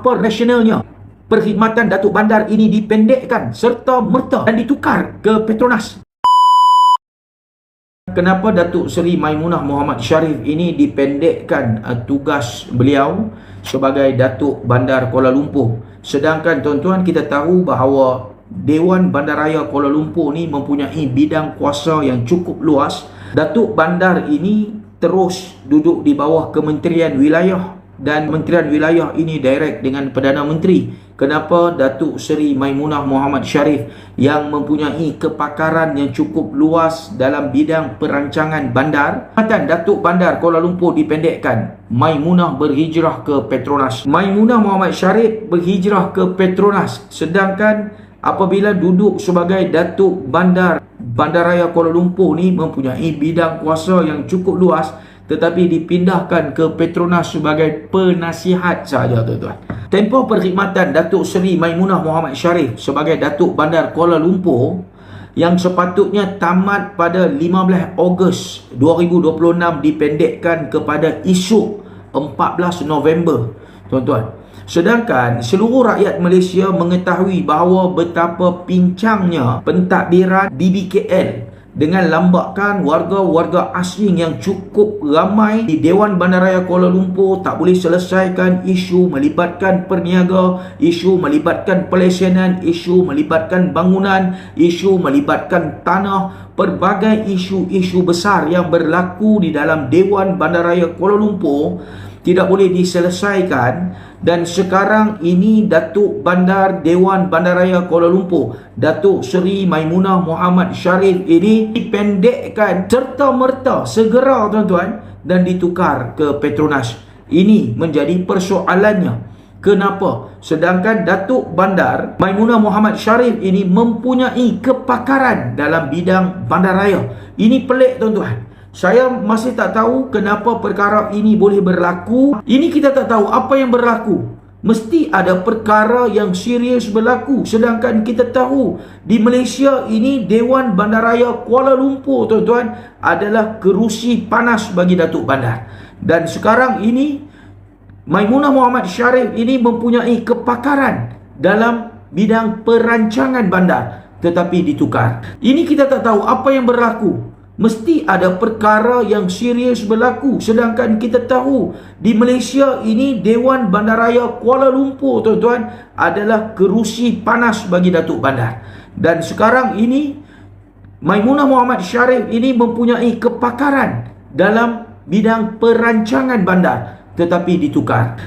operasionalnya. Perkhidmatan Datuk Bandar ini dipendekkan serta merta dan ditukar ke Petronas. Kenapa Datuk Seri Maimunah Muhammad Sharif ini dipendekkan uh, tugas beliau sebagai Datuk Bandar Kuala Lumpur? Sedangkan tuan-tuan kita tahu bahawa Dewan Bandaraya Kuala Lumpur ni mempunyai bidang kuasa yang cukup luas. Datuk Bandar ini terus duduk di bawah Kementerian Wilayah dan Kementerian Wilayah ini direct dengan Perdana Menteri. Kenapa Datuk Seri Maimunah Muhammad Sharif yang mempunyai kepakaran yang cukup luas dalam bidang perancangan bandar? Katan Datuk Bandar Kuala Lumpur dipendekkan. Maimunah berhijrah ke Petronas. Maimunah Muhammad Sharif berhijrah ke Petronas. Sedangkan apabila duduk sebagai Datuk Bandar Bandaraya Kuala Lumpur ni mempunyai bidang kuasa yang cukup luas tetapi dipindahkan ke Petronas sebagai penasihat saja tuan-tuan. Tempoh perkhidmatan Datuk Seri Maimunah Muhammad Sharif sebagai Datuk Bandar Kuala Lumpur yang sepatutnya tamat pada 15 Ogos 2026 dipendekkan kepada esok 14 November. Tuan-tuan, sedangkan seluruh rakyat Malaysia mengetahui bahawa betapa pincangnya pentadbiran DBKL dengan lambakan warga-warga asing yang cukup ramai di Dewan Bandaraya Kuala Lumpur tak boleh selesaikan isu melibatkan perniaga, isu melibatkan pelesenan, isu melibatkan bangunan, isu melibatkan tanah, pelbagai isu-isu besar yang berlaku di dalam Dewan Bandaraya Kuala Lumpur tidak boleh diselesaikan. Dan sekarang ini Datuk Bandar Dewan Bandaraya Kuala Lumpur Datuk Seri Maimunah Muhammad Sharif ini dipendekkan serta merta segera tuan-tuan dan ditukar ke Petronas. Ini menjadi persoalannya. Kenapa? Sedangkan Datuk Bandar Maimunah Muhammad Sharif ini mempunyai kepakaran dalam bidang bandaraya. Ini pelik tuan-tuan saya masih tak tahu kenapa perkara ini boleh berlaku. Ini kita tak tahu apa yang berlaku. Mesti ada perkara yang serius berlaku. Sedangkan kita tahu di Malaysia ini Dewan Bandaraya Kuala Lumpur tuan-tuan adalah kerusi panas bagi Datuk Bandar. Dan sekarang ini Maimunah Muhammad Sharif ini mempunyai kepakaran dalam bidang perancangan bandar tetapi ditukar. Ini kita tak tahu apa yang berlaku mesti ada perkara yang serius berlaku. Sedangkan kita tahu di Malaysia ini Dewan Bandaraya Kuala Lumpur tuan-tuan adalah kerusi panas bagi Datuk Bandar. Dan sekarang ini Maimunah Muhammad Sharif ini mempunyai kepakaran dalam bidang perancangan bandar tetapi ditukar